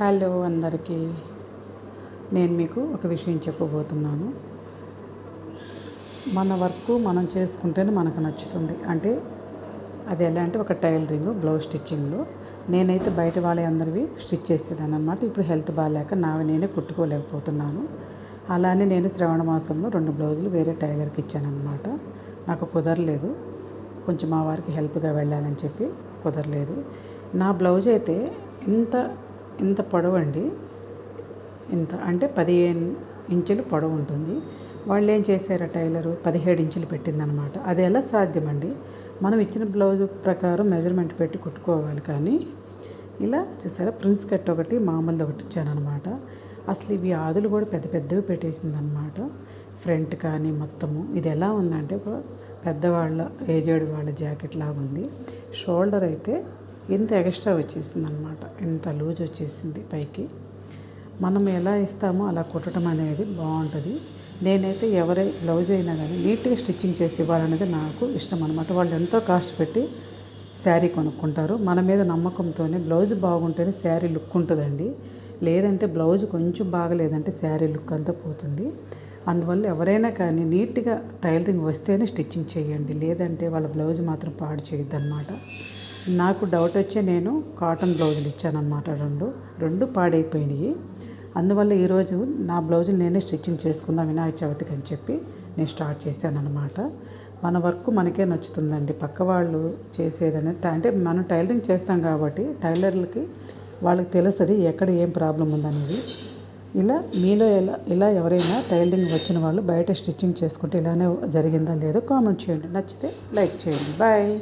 Hello అందరికీ. నేను మీకు ఒక విషయం చెప్పబోతున్నాను. మన వర్క్ మనం చేసుకుంటేనే మనకు నచ్చుతుంది. అంటే అది ఎలా అంటే ఒక టైలరింగ్ బ్లౌజ్ స్టిచ్చింగ్లో. నేనైతే బయట వాళ్ళే అందరివి స్టిచ్ చేసేదాన్ని అనమాట ఇప్పుడు హెల్త్ బాగాలేక నావి నేనే కుట్టుకోలేకపోతున్నాను. అలానే నేను శ్రవణ మాసంలో రెండు బ్లౌజులు వేరే టైలర్కి ఇచ్చానమాట నాకు కుదరలేదు. కొంచెం మా వారికి హెల్ప్గా వెళ్ళాలని చెప్పి కుదరలేదు. నా బ్లౌజ్ అయితే ఇంత ఇంత పొడవు అండి ఇంత అంటే పదిహేను ఇంచులు పొడవు ఉంటుంది. వాళ్ళు ఏం చేశారు టైలరు? పదిహేడు ఇంచులు పెట్టిందనమాట. అది ఎలా సాధ్యమండి? మనం ఇచ్చిన బ్లౌజ్ ప్రకారం మెజర్మెంట్ పెట్టి కుట్టుకోవాలి కానీ ఇలా చూసారా? ప్రిన్స్ కట్ ఒకటి మామూలుది ఒకటి ఇచ్చానమాట అసలు ఇవి ఆదులు కూడా పెద్ద పెద్దవి పెట్టేసిందనమాట. ఫ్రంట్ కానీ మొత్తము. ఇది ఎలా ఉందంటే ఒక పెద్దవాళ్ళ ఏజెడ్ వాళ్ళ జాకెట్ లాగా ఉంది. షోల్డర్ అయితే ఇంత ఎక్స్ట్రా వచ్చేసింది అనమాట ఇంత లూజ్ వచ్చేసింది పైకి. మనం ఎలా ఇస్తామో అలా కుట్టడం అనేది బాగుంటుంది. నేనైతే ఎవరై బ్లౌజ్ అయినా కానీ నీట్గా స్టిచ్చింగ్ చేసి ఇవ్వాలనేది నాకు ఇష్టం అనమాట వాళ్ళు ఎంతో కాస్ట్ పెట్టి శారీ కొనుక్కుంటారు. మన మీద నమ్మకంతోనే బ్లౌజ్ బాగుంటేనే శారీ లుక్ ఉంటుందండి. లేదంటే బ్లౌజ్ కొంచెం బాగలేదంటే శారీ లుక్ అంతా పోతుంది. అందువల్ల ఎవరైనా కానీ నీట్గా టైలరింగ్ వస్తేనే స్టిచ్చింగ్ చేయండి. లేదంటే వాళ్ళ బ్లౌజ్ మాత్రం పాడు చేయొద్దన్నమాట. నాకు డౌట్ వచ్చి నేను కాటన్ బ్లౌజులు ఇచ్చానమాట రెండు. రెండు పాడైపోయినాయి. అందువల్ల ఈరోజు నా బ్లౌజులు నేనే స్టిచ్చింగ్ చేసుకుందాం వినాయక చవితికి అని చెప్పి నేను స్టార్ట్ చేశాను మన వర్క్ మనకే నచ్చుతుందండి. పక్క వాళ్ళు చేసేదని అంటే మనం టైలరింగ్ చేస్తాం కాబట్టి టైలర్లకి వాళ్ళకి తెలుస్తుంది ఎక్కడ ఏం ప్రాబ్లం ఉందనేది. ఇలా మీలో ఎలా ఇలా ఎవరైనా టైలరింగ్ వచ్చిన వాళ్ళు బయట స్టిచ్చింగ్ చేసుకుంటే ఇలానే జరిగిందా లేదో కామెంట్ చేయండి. నచ్చితే లైక్ చేయండి. బాయ్